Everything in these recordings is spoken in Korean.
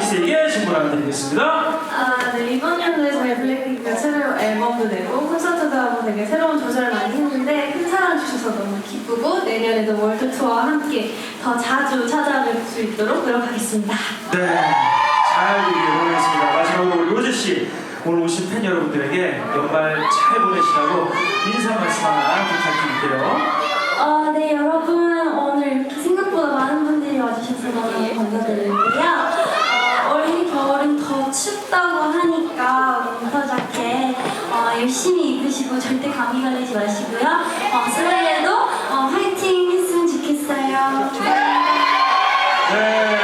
제니스에게 질문을 드리겠습니다. 아, 네, 이번 연도에 저희 블랙핑크가 새로운 앨범도 내고 콘서트도 하고 되게 새로운 조절을 많이 했는데 큰 사랑 주셔서 너무 기쁘고 내년에도 월드 투어와 함께 더 자주 찾아뵐 수 있도록 노력하겠습니다. 네, 잘 되길 응원하겠습니다. 마지막으로 우리 로제 씨 오늘 오신 팬 여러분들에게 연말 잘 보내시라고 인사 말씀 하나 부탁드릴게요. 어, 네, 여러분 오늘 이렇게 생각보다 많은 분들이 와주셔서 너무 감사드리고요. 열심히 입으시고 절대 감기 걸리지 마시고요. 어, 슬레이에도 어, 화이팅 했으면 좋겠어요. 네,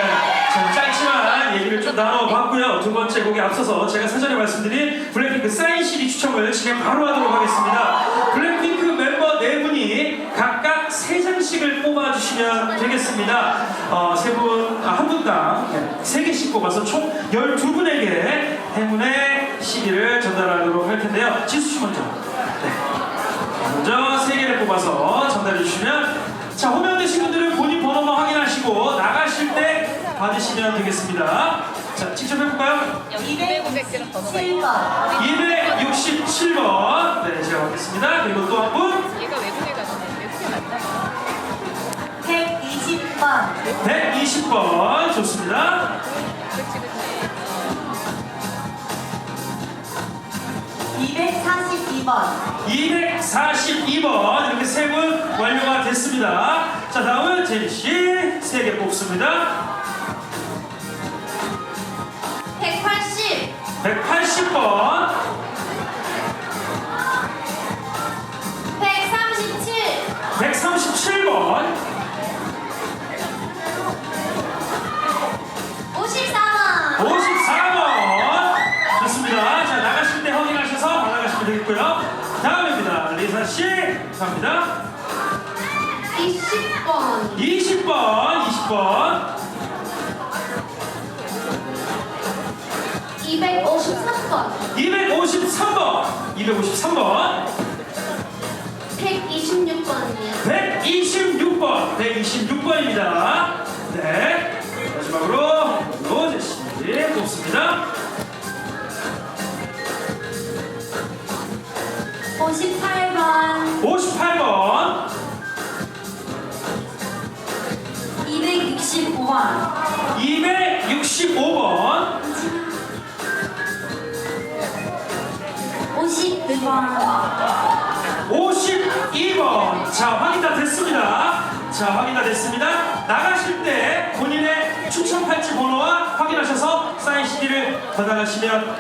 참 짧지만 얘기를 좀 나눠봤고요. 두 번째 곡에 앞서서 제가 사전에 말씀드린 블랙핑크 사인 CD 추첨을 진행 바로 하도록 하겠습니다. 블랙핑크 멤버 네 분이 각각 세 장씩을 뽑아주시면 되겠습니다. 어, 세 분, 아, 한 분당 네, 세 개씩 뽑아서 총 12분에게 행운의 CD를 할 텐데요. 지수 씨 먼저. 네. 먼저 세 개를 뽑아서 전달해 주시면 자 호명 되신 분들은 본인 번호만 확인하시고 나가실 때 받으시면 되겠습니다. 자 직접 해볼까요? 200개랑 번호가 있어. 7번 267번 네 제가 받겠습니다. 그리고 또 한 분 얘가 외국에 갔는데 외국에 갔다. 120번 120번 좋습니다. 242번 242번 이렇게 세 분 완료가 됐습니다. 자 다음은 제니 씨세 개 뽑습니다. 180 180번 다음입니다. 리사 씨 갑니다. 20번. 20번 20번. 253번. 253번. 253번. 126번이요. 126번. 126번입니다. 58번 58번 265번 265번 52번 52번. 자, 확인 다 됐습니다. 자, 확인 다 됐습니다. 나가실 때 본인의 추천 팔찌 번호와 확인하셔서 사인 CD를 받아가시면